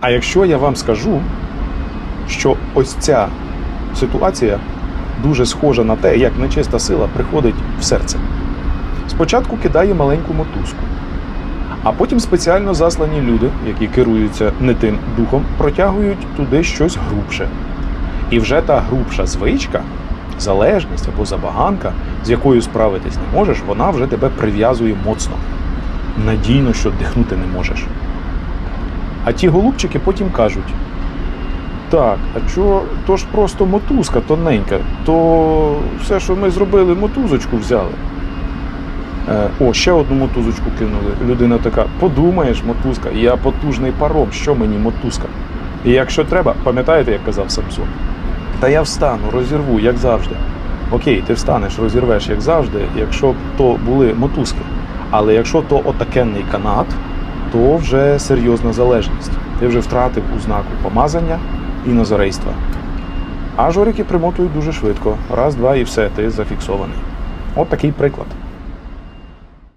А якщо я вам скажу, що ось ця ситуація дуже схожа на те, як нечиста сила приходить в серце. Спочатку кидає маленьку мотузку, а потім спеціально заслані люди, які керуються не тим духом, протягують туди щось грубше. І вже та грубша звичка, залежність або забаганка, з якою справитись не можеш, вона вже тебе прив'язує моцно. Надійно, що дихнути не можеш. А ті голубчики потім кажуть: так, а чо, то ж просто мотузка тоненька, то все, що ми зробили, мотузочку взяли. Е, о, ще одну мотузочку кинули. Людина така: подумаєш, мотузка, я потужний паром, що мені мотузка? І якщо треба, пам'ятаєте, як казав Самсон? Та я встану, розірву, як завжди. Окей, ти встанеш, розірвеш, як завжди, якщо б то були мотузки. Але якщо то отакенний канат, то вже серйозна залежність. Ти вже втратив ознаку помазання і назарейства. А жорики примотують дуже швидко. Раз, два і все, ти зафіксований. От такий приклад.